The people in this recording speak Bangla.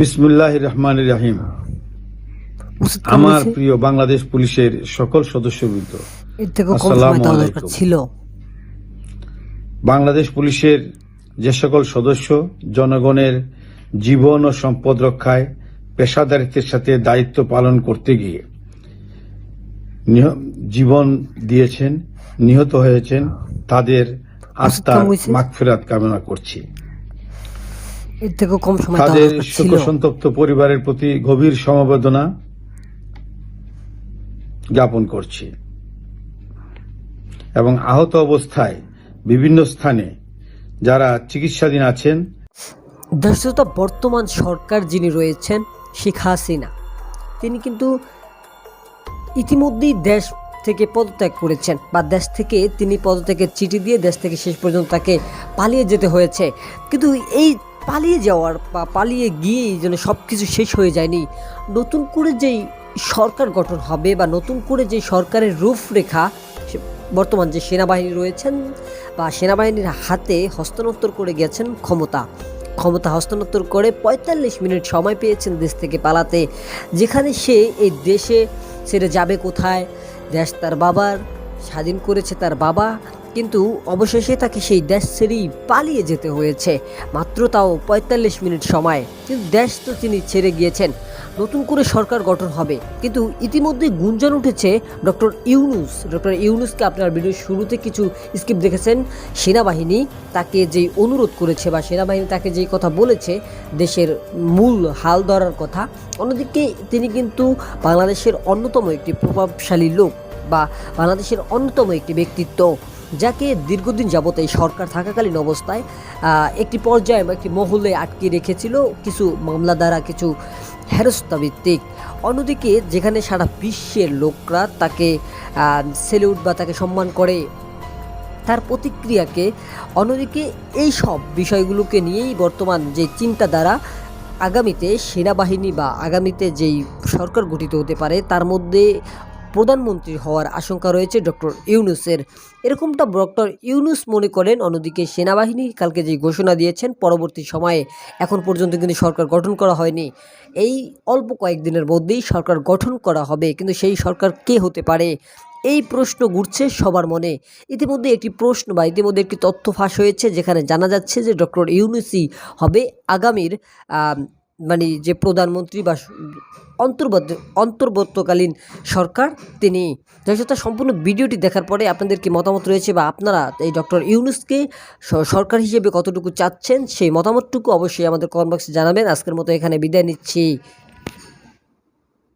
বিসমুল্লাহ রহমান রাহিম আমার প্রিয় বাংলাদেশ পুলিশের সকল সদস্যবৃন্দ। ছিল বাংলাদেশ পুলিশের যে সকল সদস্য জনগণের জীবন ও সম্পদ রক্ষায় পেশাদারিত্বের সাথে দায়িত্ব পালন করতে গিয়ে নিহ- জীবন দিয়েছেন নিহত হয়েছেন তাদের আস্থা হয়েছে? কামনা করছি এর থেকেও কম সময় তাদের শোকসন্তপ্ত পরিবারের প্রতি গভীর সমবেদনা জ্ঞাপন করছি। এবং আহত অবস্থায় বিভিন্ন স্থানে যারা চিকিৎসাধীন আছেন দেশত বর্তমান সরকার যিনি রয়েছেন শেখ হাসিনা তিনি কিন্তু ইতিমধ্যেই দেশ থেকে পদত্যাগ করেছেন বা দেশ থেকে তিনি পদত্যাগের চিঠি দিয়ে দেশ থেকে শেষ পর্যন্ত তাকে পালিয়ে যেতে হয়েছে। কিন্তু এই পালিয়ে যাওয়ার বা পালিয়ে গিয়েই যেন সব কিছু শেষ হয়ে যায়নি। নতুন করে যেই সরকার গঠন হবে বা নতুন করে যে সরকারের রূপরেখা বর্তমান যে সেনাবাহিনী রয়েছেন বা সেনাবাহিনীর হাতে হস্তান্তর করে গেছেন ক্ষমতা। ক্ষমতা হস্তান্তর করে পঁয়তাল্লিশ মিনিট সময় পেয়েছেন দেশ থেকে পালাতে। যেখানে সে এই দেশে ছেড়ে যাবে কোথায়? দেশ তার বাবার, স্বাধীন করেছে তার বাবা। কিন্তু অবশেষে তাকে সেই দেশ ছেড়েই পালিয়ে যেতে হয়েছে। মাত্র তাও পঁয়তাল্লিশ মিনিট সময়। কিন্তু দেশ তো তিনি ছেড়ে গিয়েছেন। নতুন করে সরকার গঠন হবে। কিন্তু ইতিমধ্যে গুঞ্জন উঠেছে ডক্টর ইউনুস। ডক্টর ইউনুসকে আপনার ভিডিও শুরুতে কিছু স্কিপ দেখেছেন। সেনাবাহিনী তাকে যেই অনুরোধ করেছে বা সেনাবাহিনী তাকে যেই কথা বলেছে, দেশের মূল হাল ধরার কথা, অন্যদিকে তিনি কিন্তু বাংলাদেশের অন্যতম একটি প্রভাবশালী লোক বা বাংলাদেশের অন্যতম একটি ব্যক্তিত্ব। যাকে দীর্ঘদিন যাবত এই সরকার থাকাকালীন অবস্থায় একটি পর্যায়ে বা একটি মহলে আটকে রেখেছিল কিছু মামলা দ্বারা, কিছু হেরস্তা ভিত্তিক। অন্যদিকে যেখানে সারা বিশ্বের লোকরা তাকে সেলুট বা তাকে সম্মান করে, তার প্রতিক্রিয়াকে, অন্যদিকে এই সব বিষয়গুলোকে নিয়েই বর্তমান যে চিন্তাধারা, আগামীতে সেনাবাহিনী বা আগামীতে যেই সরকার গঠিত হতে পারে, তার মধ্যে প্রধানমন্ত্রী হওয়ার আশঙ্কা রয়েছে ডক্টর ইউনুসের। এরকমটা ডক্টর ইউনুস মনে করেন, অন্যদিকে সেনাবাহিনী কালকে যে ঘোষণা দিয়েছেন, পরবর্তী সময়ে এখন পর্যন্ত কিন্তু সরকার গঠন করা হয়নি। এই অল্প কয়েকদিনের মধ্যেই সরকার গঠন করা হবে, কিন্তু সেই সরকার কে হতে পারে? এই প্রশ্ন ঘুরছে সবার মনে। ইতিমধ্যে একটি প্রশ্ন বা ইতিমধ্যে একটি তথ্য ফাঁস হয়েছে, যেখানে জানা যাচ্ছে যে ডক্টর ইউনুসি হবে আগামীর মানে যে প্রধানমন্ত্রী বা অন্তর্বর্ত অন্তর্বর্তী অন্তর্বর্তকালীন সরকার, তিনি তার সম্পূর্ণ ভিডিওটি দেখার পরে আপনাদের কি মতামত রয়েছে বা আপনারা এই ডক্টর ইউনুসকে সরকার হিসেবে কতটুকু চাচ্ছেন, সেই মতামতটুকু অবশ্যই আমাদের কমেন্ট বক্সে জানাবেন। আজকের মতো এখানে বিদায় নিচ্ছি।